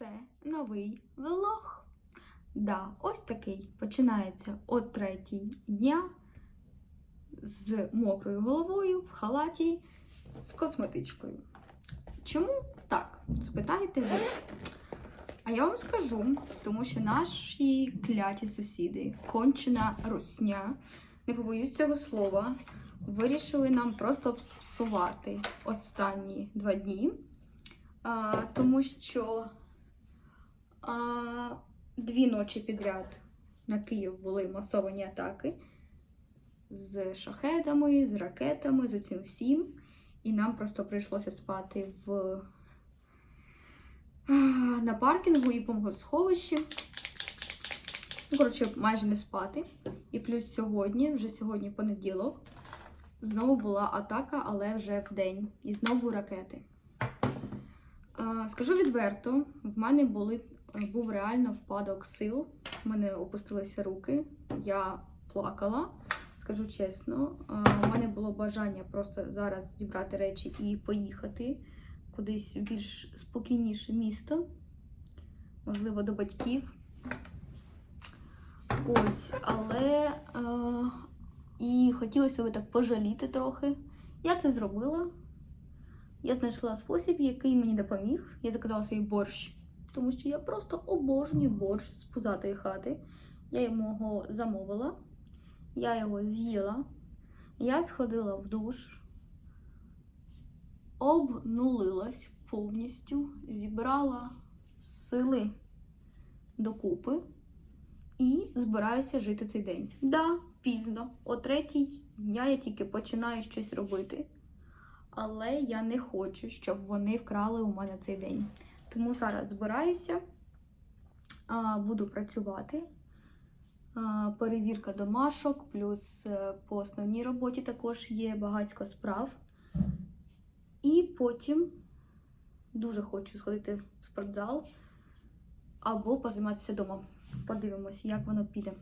Це новий влог. Да, ось такий починається о третій дня з мокрою головою, в халаті, з косметичкою. Чому так? Спитаєте ви? А я вам скажу, тому що наші кляті сусіди, кончена русня, не побоюсь цього слова, вирішили нам просто псувати останні два дні. А, тому що а, дві ночі підряд на Київ були масовані атаки з шахедами, з ракетами, з усім всім. І нам просто прийшлося спати в, на паркінгу і в сховищі. Ну, коротше, майже не спати. І плюс сьогодні, вже сьогодні понеділок, знову була атака, але вже в день. І знову ракети. Скажу відверто, в мене були, був реально впадок сил. В мене опустилися руки, я плакала, скажу чесно. У мене було бажання просто зараз зібрати речі і поїхати кудись в більш спокійніше місто, можливо, до батьків. Ось, але е, і хотілося би так пожаліти трохи. Я це зробила. Я знайшла спосіб, який мені допоміг. Я заказала свій борщ, тому що я просто обожнюю борщ з пузатої хати. Я його замовила, я його з'їла. Я сходила в душ, обнулилась повністю, зібрала сили докупи і збираюся жити цей день. Да, пізно, о третій дня я тільки починаю щось робити але я не хочу, щоб вони вкрали у мене цей день. Тому зараз збираюся, буду працювати. Перевірка домашок, плюс е, по основній роботі також є багатько справ. І потім дуже хочу сходити в спортзал або позайматися вдома. Подивимось, як воно піде.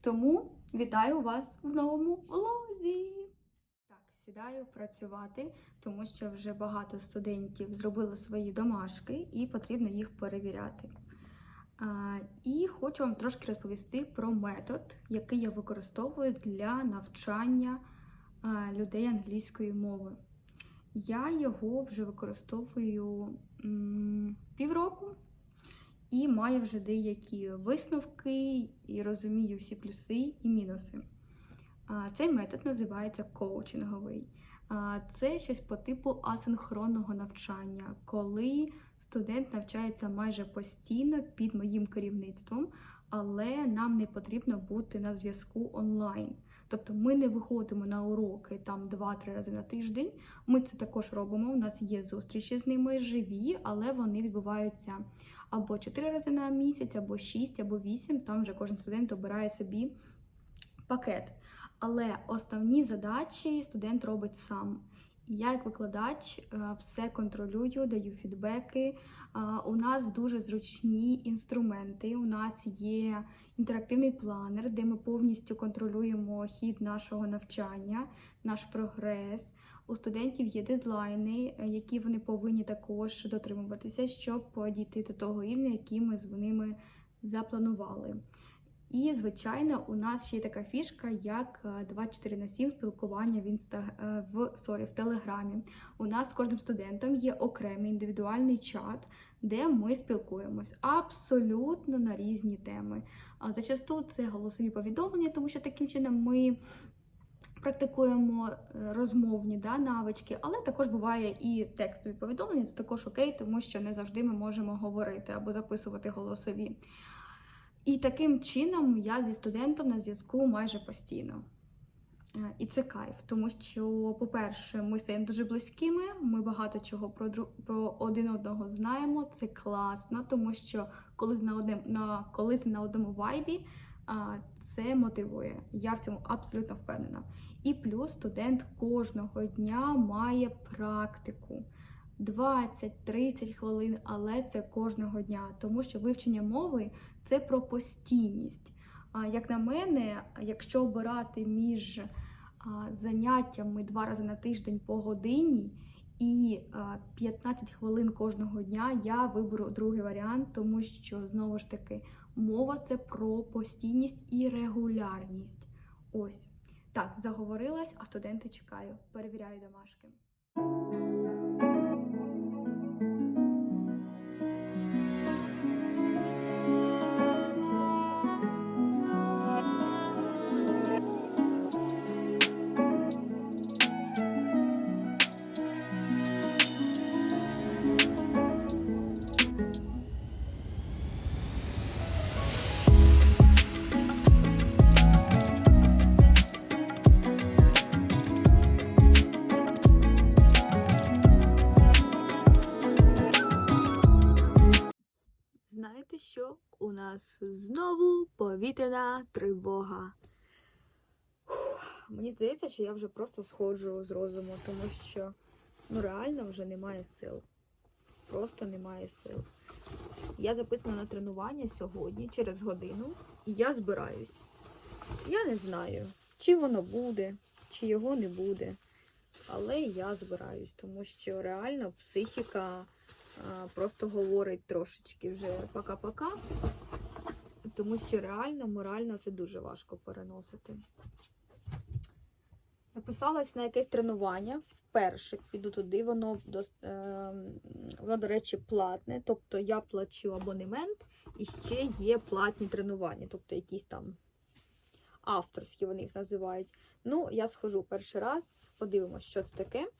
Тому вітаю вас в новому влозі! Сідаю працювати, тому що вже багато студентів зробили свої домашки і потрібно їх перевіряти. І хочу вам трошки розповісти про метод, який я використовую для навчання людей англійської мови. Я його вже використовую півроку і маю вже деякі висновки і розумію всі плюси і мінуси. Цей метод називається коучинговий. Це щось по типу асинхронного навчання, коли студент навчається майже постійно під моїм керівництвом, але нам не потрібно бути на зв'язку онлайн. Тобто ми не виходимо на уроки там 2-3 рази на тиждень. Ми це також робимо. У нас є зустрічі з ними живі, але вони відбуваються або 4 рази на місяць, або 6, або 8. Там вже кожен студент обирає собі пакет. Але основні задачі студент робить сам. І я, як викладач, е, все контролюю, даю фідбеки. У нас дуже зручні інструменти. У нас є інтерактивний планер, де ми повністю контролюємо хід нашого навчання, наш прогрес. У студентів є дедлайни, е, які вони повинні також дотримуватися, щоб дійти до того рівня, який ми з ними запланували. І, звичайно, у нас ще є така фішка, як 24 на 7 спілкування в інста е, в сорі, в Телеграмі. У нас з кожним студентом є окремий індивідуальний чат, де ми спілкуємось абсолютно на різні теми. Зачасту це голосові повідомлення, тому що таким чином ми. Практикуємо е, розмовні да, навички, але також буває і текстові повідомлення, це також окей, тому що не завжди ми можемо говорити або записувати голосові. І таким чином я зі студентом на зв'язку майже постійно. Е, і це кайф, тому що, по-перше, ми стаємо дуже близькими, ми багато чого про про один одного знаємо. Це класно, тому що коли ти на одним на коли ти на одному вайбі, це мотивує. Я в цьому абсолютно впевнена. І плюс студент кожного дня має практику. 20-30 хвилин, але це кожного дня, тому що вивчення мови це про постійність. Як на мене, якщо обирати між заняттями два рази на тиждень по годині І 15 хвилин кожного дня я виберу другий варіант, тому що знову ж таки мова це про постійність і регулярність. Ось так, заговорилась, а студенти чекаю. Перевіряю домашки. Тривога. Мені здається, що я вже просто сходжу з розуму, тому що ну реально вже немає сил. Просто немає сил. Я записана на тренування сьогодні через годину, і я збираюсь. Я не знаю, чи воно буде, чи його не буде. Але я збираюсь, тому що реально психіка а, просто говорить трошечки вже пока-пока. Тому що реально, морально це дуже важко переносити. Записалась на якесь тренування. Вперше піду туди, воно, е, воно, до речі, платне. Тобто я плачу абонемент і ще є платні тренування, тобто якісь там авторські вони їх називають. Ну, я схожу перший раз, подивимось, що це таке.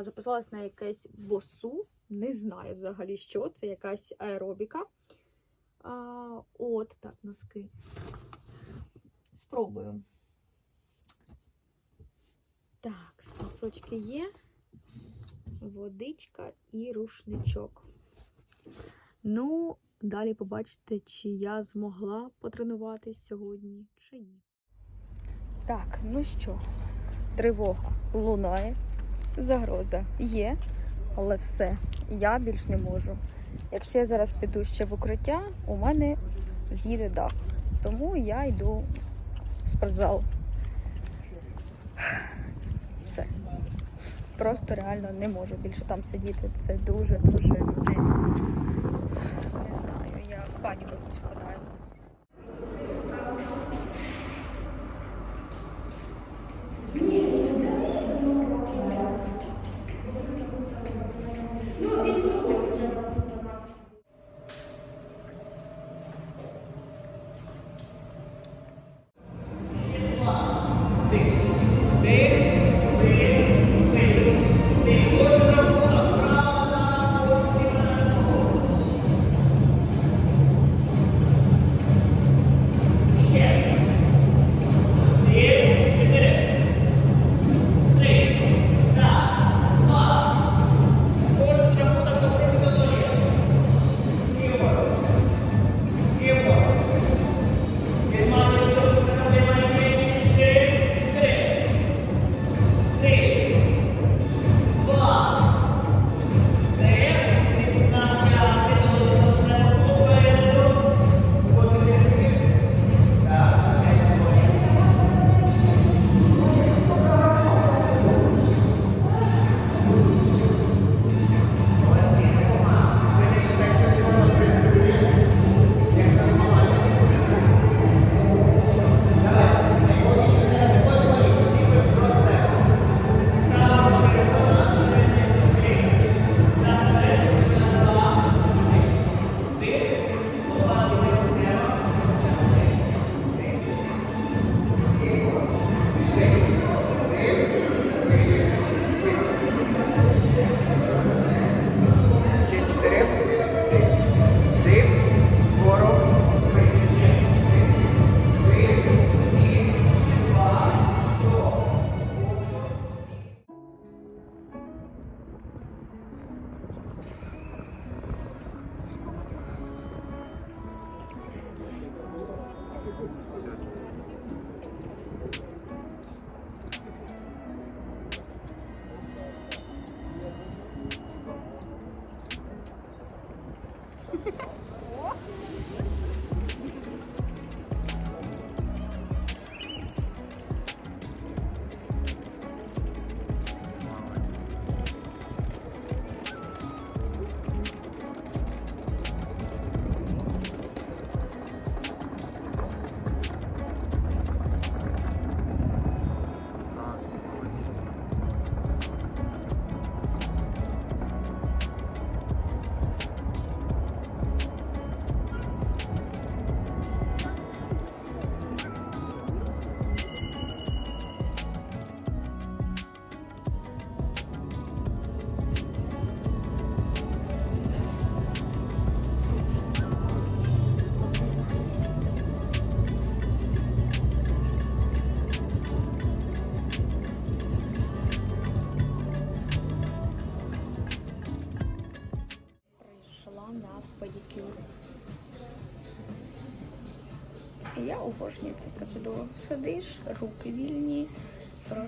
Записалась на якесь босу. Не знаю взагалі, що це, якась аеробіка. А, от, так, носки. Спробую. Так, носочки є, водичка і рушничок. Ну, далі побачите, чи я змогла потренуватись сьогодні, чи ні. Так, ну що, тривога лунає, загроза є, але все, я більш не можу. Якщо я зараз піду ще в укриття, у мене з'їде дах. Тому я йду в спортзал. Все. Просто реально не можу більше там сидіти. Це дуже-дуже не, знаю. Я в паніку впадаю.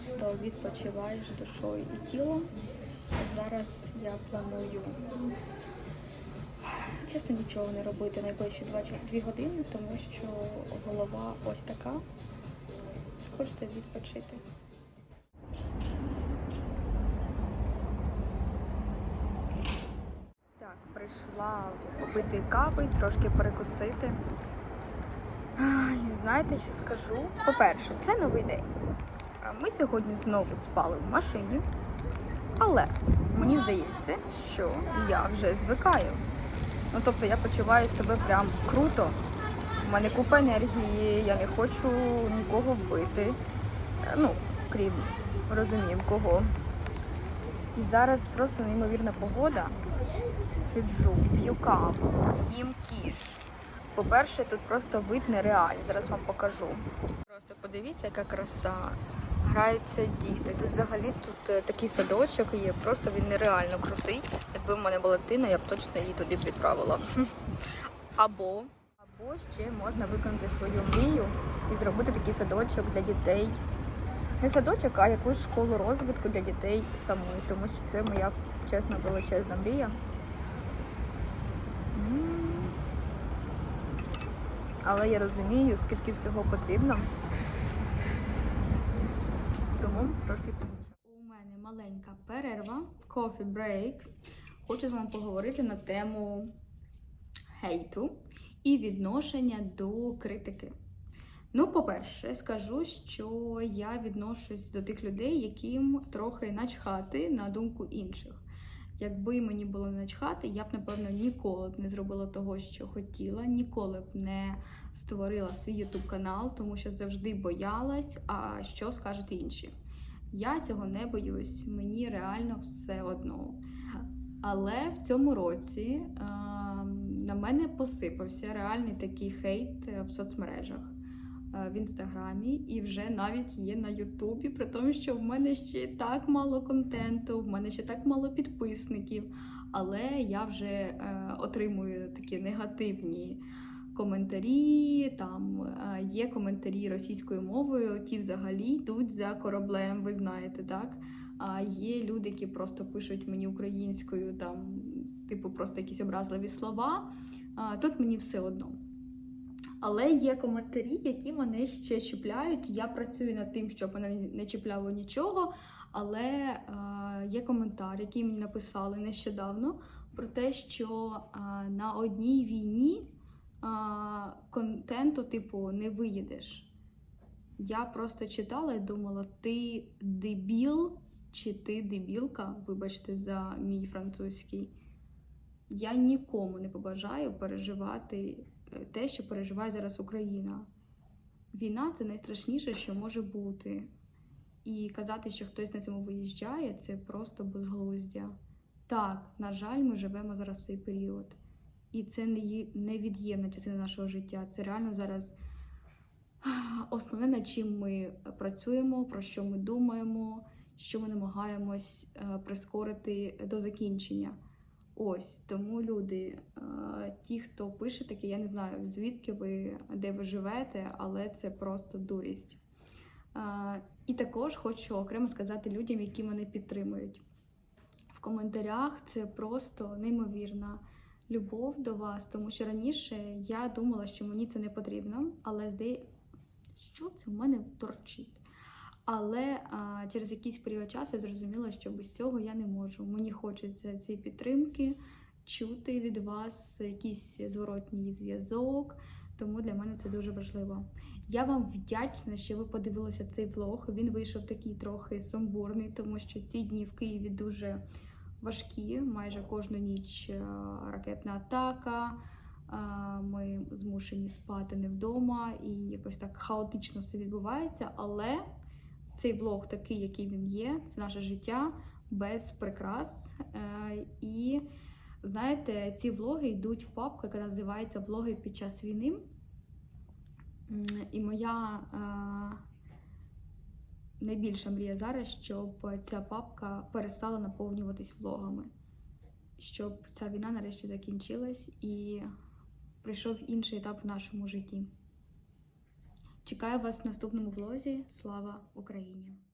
Просто відпочиваєш душою і тілом. Зараз я планую чесно нічого не робити найближчі 2 години, тому що голова ось така. Хочеться відпочити. Так, прийшла попити кави, трошки перекусити. Знаєте, що скажу? По-перше, це новий день. Ми сьогодні знову спали в машині, але мені здається, що я вже звикаю. Ну, тобто я почуваю себе прям круто. У мене купа енергії, я не хочу нікого вбити. Е, Ну, крім розуміємо кого. І зараз просто неймовірна погода. Сиджу, п'ю каву, їм кіш. По-перше, тут просто вид нереальний. Зараз вам покажу. Просто подивіться, яка краса. Граються діти. Тут взагалі тут е, такий садочок є, просто він нереально крутий. Якби в мене була дитина, я б точно її туди відправила. Або, або ще можна виконати свою мрію і зробити такий садочок для дітей. Не садочок, а якусь школу розвитку для дітей самої, тому що це моя чесна величезна мрія. Але я розумію, скільки всього потрібно. Тому трошки пізніше. У мене маленька перерва, coffee break. Хочу з вами поговорити на тему хейту і відношення до критики. Ну, по-перше, скажу, що я відношусь до тих людей, яким трохи начхати на думку інших. Якби мені було начхати, я б, напевно, ніколи б не зробила того, що хотіла, ніколи б не створила свій YouTube канал, тому що завжди боялась, а що скажуть інші. Я цього не боюсь, мені реально все одно. Але в цьому році е, на мене посипався реальний такий хейт е, в соцмережах, е, в інстаграмі і вже навіть є на Ютубі, при тому, що в мене ще так мало контенту, в мене ще так мало підписників. Але я вже е, отримую такі негативні коментарі. Там е, є коментарі російською мовою, ті взагалі йдуть за кораблем, ви знаєте, так? А є люди, які просто пишуть мені українською, там, типу, просто якісь образливі слова. Тут мені все одно. Але є коментарі, які мене ще чіпляють. Я працюю над тим, щоб мене не чіпляло нічого. Але є коментар, який мені написали нещодавно, про те, що на одній війні е, контенту, типу, не виїдеш. Я просто читала і думала, ти дебіл чи ти дебілка, вибачте за мій французький. Я нікому не побажаю переживати е, те, що переживає зараз Україна. Війна це найстрашніше, що може бути. І казати, що хтось на цьому виїжджає, це просто безглуздя. Так, на жаль, ми живемо зараз в цей період. І це невід'ємна частина нашого життя. Це реально зараз основне, над чим ми працюємо, про що ми думаємо, що ми намагаємось е, прискорити до закінчення. Ось тому люди, е, ті, хто пише таке, я не знаю, звідки ви, де ви живете, але це просто дурість. Е, І також хочу окремо сказати людям, які мене підтримують. В коментарях це просто неймовірна любов до вас, тому що раніше я думала, що мені це не потрібно, але здає, що це в мене торчить. Але а, через якийсь період часу я зрозуміла, що без цього я не можу. Мені хочеться цієї підтримки, чути від вас якийсь зворотній зв'язок, тому для мене це дуже важливо. Я вам вдячна, що ви подивилися цей влог. Він вийшов такий трохи сумбурний, тому що ці дні в Києві дуже важкі. Майже кожну ніч е, ракетна атака. Ми змушені спати не вдома, і якось так хаотично все відбувається. Але цей влог такий, який він є, це наше життя без прикрас. Е, І знаєте, ці влоги йдуть в папку, яка називається Влоги під час війни. І моя е, найбільша мрія зараз, щоб ця папка перестала наповнюватись влогами. щоб ця війна нарешті закінчилась і прийшов інший етап в нашому житті. Чекаю вас в наступному влозі. Слава Україні!